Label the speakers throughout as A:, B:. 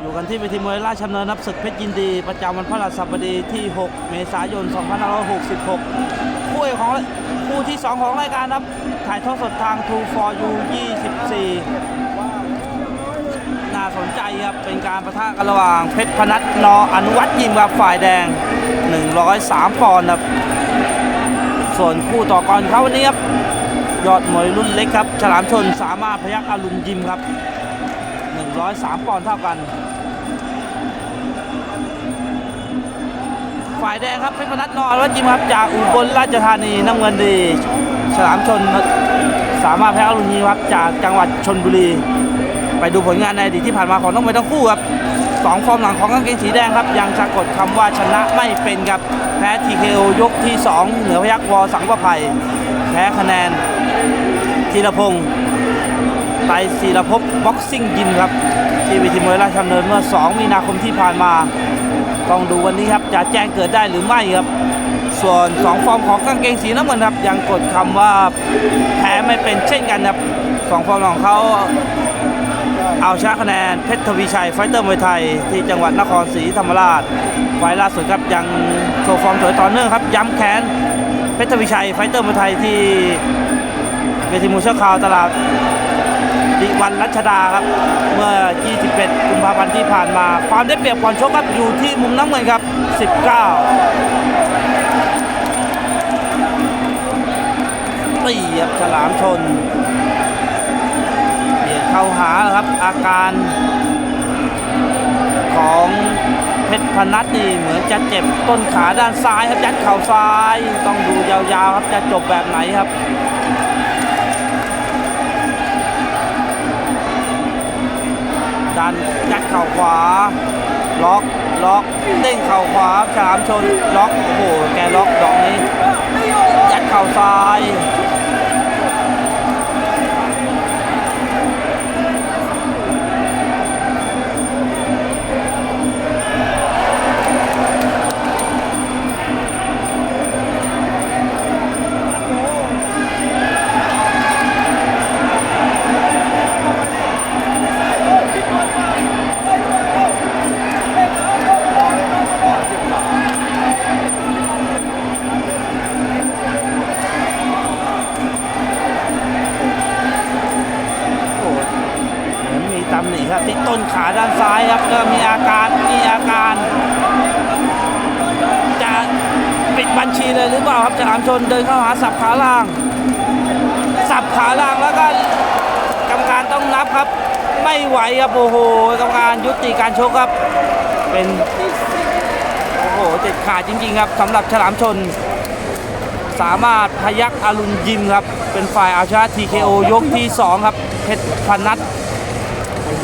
A: อยู่กันที่เวทีมวยราชดำเนินนับศึกเพชรยินดี ประจำวันพฤหัสบดีที่ 6 เมษายน 2566 คู่เอกของคู่ที่ 2 ของรายการครับ ถ่ายทอดสดทาง True for You 24 น่าสนใจครับ เป็นการประทะกันระหว่างเพชรพนัทนออนุวัตยิมกับฝ่ายแดง 103 ปอนด์ครับ ส่วนคู่ต่อกรเขาวันนี้ครับ ยอดมวยรุ่นเล็กครับ ฉลามชนสามารถพยักอรุณยิมครับ 103 ปอนด์เท่ากัน ฝ่ายแดงครับเพชรพนัทนอรจิมครับจากอุบลราชธานีน้ำเงินดี ฉลามชนสามารถแพ้อรุณยิมครับจากจังหวัดชนบุรี ไปดูผลงานในอดีตที่ผ่านมาของน้องมวยทั้งคู่ครับสองฟอร์มหลังของกางเกงสีแดงครับ ยังสะกดคำว่าชนะไม่เป็นครับ แพ้ TKO ยกที่ 2 เหนือพยักวอสังประภัย แพ้คะแนนธีรพงศ์ ไตรศิรภพบ็อกซิ่งยิมครับ ที่วิธีมวยราชดำเนินเมื่อ 2 มีนาคมที่ผ่านมา ต้องดูวันนี้ครับ จะแจ้งเกิดได้หรือไม่ครับ ส่วน 2 ฟอร์มของกางเกงสีน้ำเงินครับ ยังกดคำว่าแพ้ไม่เป็นเช่นกันครับสองฟอร์มของเขาเอาชนะคะแนนเพชรทวีชัยไฟเตอร์มวยไทย ที่จังหวัดนครศรีธรรมราชไฟล์ล่าสุดครับยังโชว์ฟอร์มสวยต่อเนื่องครับ ย้ำแค้นเพชรทวีชัยไฟเตอร์มวยไทยที่เวทีมูเชอร์คาวตลาด ดิวันรัชดาครับ เมื่อ 21 กุมภาพันธ์ที่ผ่านมา ความได้เปรียบก่อนชกครับอยู่ที่มุมน้ำเงินครับ 19ตีครับฉลามชนเบียดเข้าหาครับอาการของเพชรพนัทนี่เหมือนจะเจ็บต้นขาด้านซ้ายครับยัดเข่าซ้าย ต้องดูยาวๆครับจะจบแบบไหนครับ ข่าขวา ล็อกล็อกเด้งเข่าขวาฉลามชนล็อกโอ้โหแกล็อกดอกนี้ยัดเข่าซ้าย ครับที่ต้นขาด้านซ้ายครับแล้วมีอาการมีอาการ จะปิดบัญชีเลยหรือเปล่าครับฉลามชนเดินเข้าหาสับขาล่าง สับขาล่างแล้วก็กรรมการต้องนับครับ ไม่ไหวครับโอ้โหกรรมการยุติการชกครับ เป็นโอ้โหเด็ดขาดจริง ๆ ครับสำหรับฉลามชน สามารถพยักอรุณยิมครับ เป็นฝ่ายเอาชนะ TKO ยกที่ 2 ครับเพชรพนัท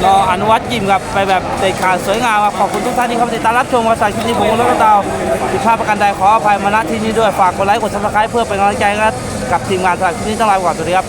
A: รออนุวัตยิมครับไปแบบเด็ดขาดสวยงามครับขอบคุณทุกท่านที่เข้ามาติดตามรับชมวาสายคลิปนี้ผมและก็เตาผิดพลาดประกันใดขออภัยมาณที่นี้ด้วยฝากกดไลค์กดซับสไครต์เพื่อเป็นกำลังใจกับทีมงานสายคลิปนี้ต้องลาไปก่อนสวัสดีครับ